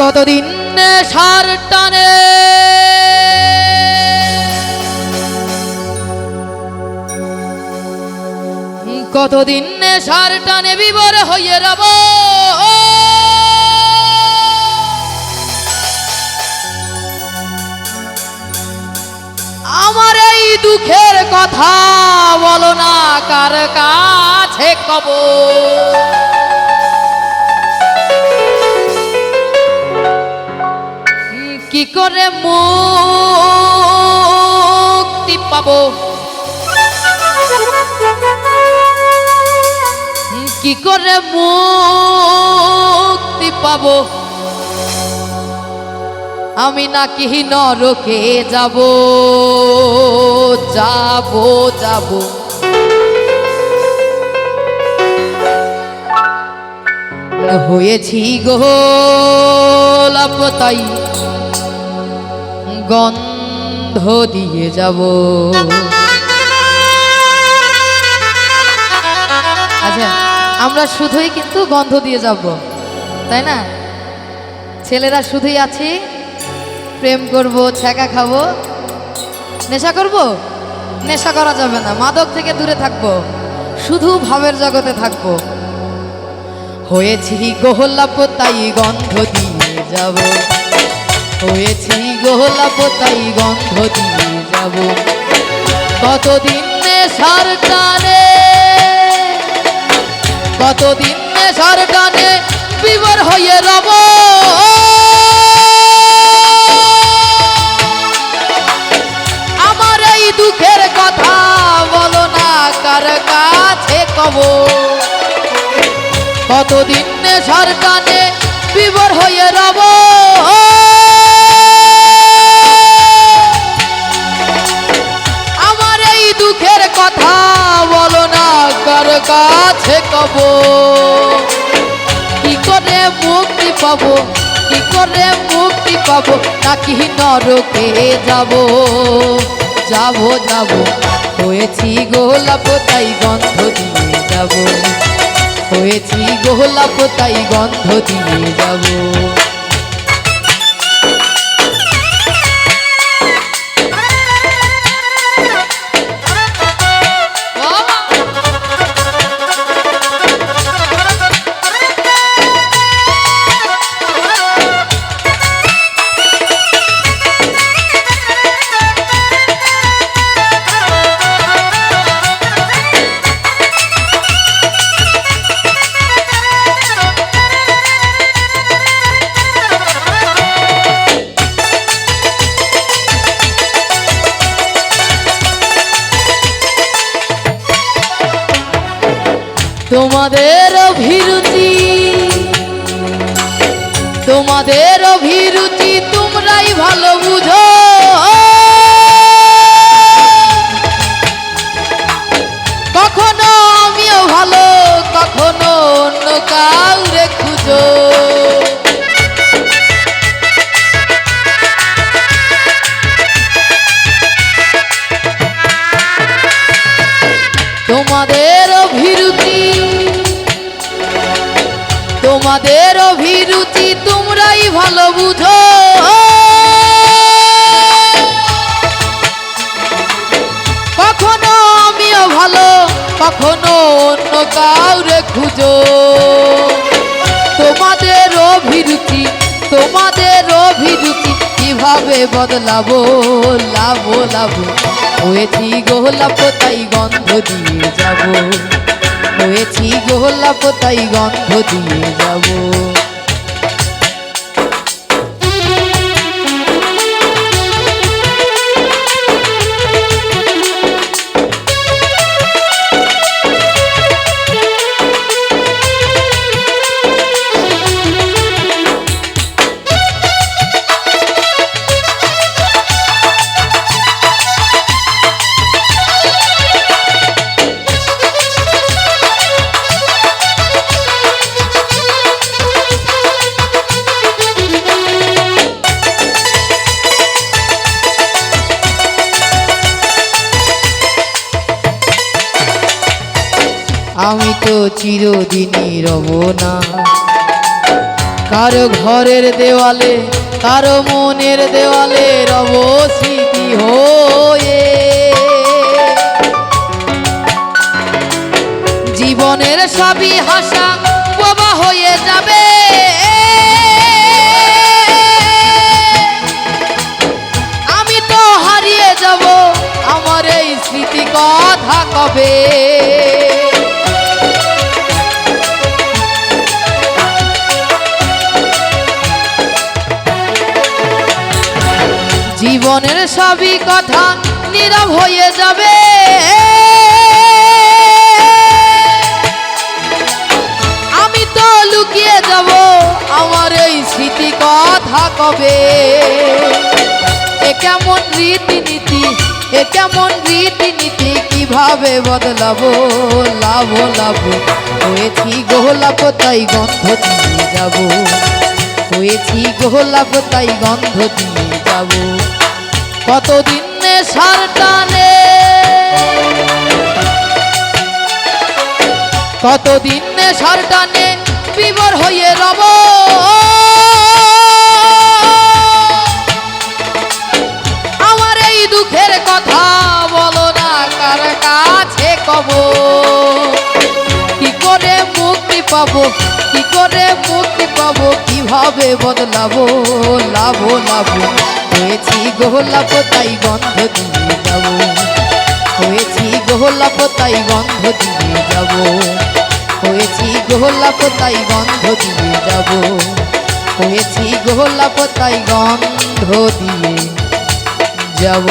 কতদিন সার টানে? কতদিন সার টানে বিবর হইয়ে রব? আমার এই দুঃখের কথা বলো না কার কাছে কবর। কি করে মুক্তি পাবো? কি করে মুক্তি পাব? আমি নাকি নরকে যাব যাব যাব। হয়েছি গোলাপ তাই গন্ধ দিয়ে যাব। আচ্ছা আমরা শুধুই কিন্তু গন্ধ দিয়ে যাব, তাই না? ছেলেরা শুধুই আছি, প্রেম করব, ছ্যাঁকা খাব। নেশা করব? নেশা করা যাবে না, মাদক থেকে দূরে থাকব। শুধু ভাবের জগতে থাকব। হয়েছি গোলাপ, তাই গন্ধ দিয়ে যাব। হয়েছি গোলাপ, তাই গন্ধ দিয়ে যাব। কতদিন নেশার টানে, কতদিন নেশার টানে বিবর হয়ে রব। আমার এই দুঃখের কথা বলো না, কার কাছে কব কতদিন নেশার টানে বিবর হয়ে রব? আমার এই দুঃখের কথা বলো না, কার কাছে কব? কি করে মুক্তি পাবো? কি করে মুক্তি পাবো? নাকি নরকে যাব? যাব যাব। হয়েছি গোলাপ, তাই গন্ধ দিয়ে যাব। হয়েছি গোলাপ তাই গন্ধ দিয়ে যাব। তোমাদের অভিরুচি তোমাদের অভিরুচি তোমরাই ভালো বুঝো। কখনো আমিও ভালো, কখনো অন্য কাউরে খুঁজো। তোমাদের তোমাদের অভিরুচি তোমরাই ভালো বুঝো। কখনো আমিও ভালো, কখনো অন্য কাউরে খুঁজো। তোমাদের অভিরুচি তোমাদের অভিরুচি কীভাবে বদলাবো? লাভো লাভো হয়েছি গোলাপ, তাই গন্ধ দিয়ে যাব। হয়েছি গোলাপ তাই গন্ধ দিয়ে যাব। চিরদিনই রব না। কারও ঘরের দেওয়ালে, কারও মনের দেওয়ালে রব স্মৃতি হয়ে। জীবনের সবই হাসা বোবা হয়ে যাবে। আমি তো হারিয়ে যাব, আমার এই স্মৃতি কথা কবে? জীবনের সবই কথা নীরব হয়ে যাবে। আমি তো লুকিয়ে যাব আমার এই স্মৃতি কথা কবে? এ কেমন রীতিনীতি, এ কেমন রীতিনীতি, কীভাবে বদলাবো, লাভ লাভ? হয়েছি গোলাপ, তাই গন্ধ দিয়ে যাব। হয়েছি গোলাপ, তাই গন্ধ দিয়ে যাব। কতদিন সার টানে? কতদিন সার টানে? বিবর হয়ে রব। আমার এই দুঃখের কথা বলো না, কার কাছে কব? কি করে মুক্তি পাবো? কি করে মুক্তি পাবো, কীভাবে বদলাবো? লাভ লাভ। হয়েছি গোলাপ, তাই গন্ধ দিয়ে যাব। হয়েছি গোলাপ, তাই গন্ধ দিয়ে যাব। হয়েছি গোলাপ, তাই গন্ধ দিয়ে যাব। হয়েছি গোলাপ, তাই গন্ধ দিয়ে যাব।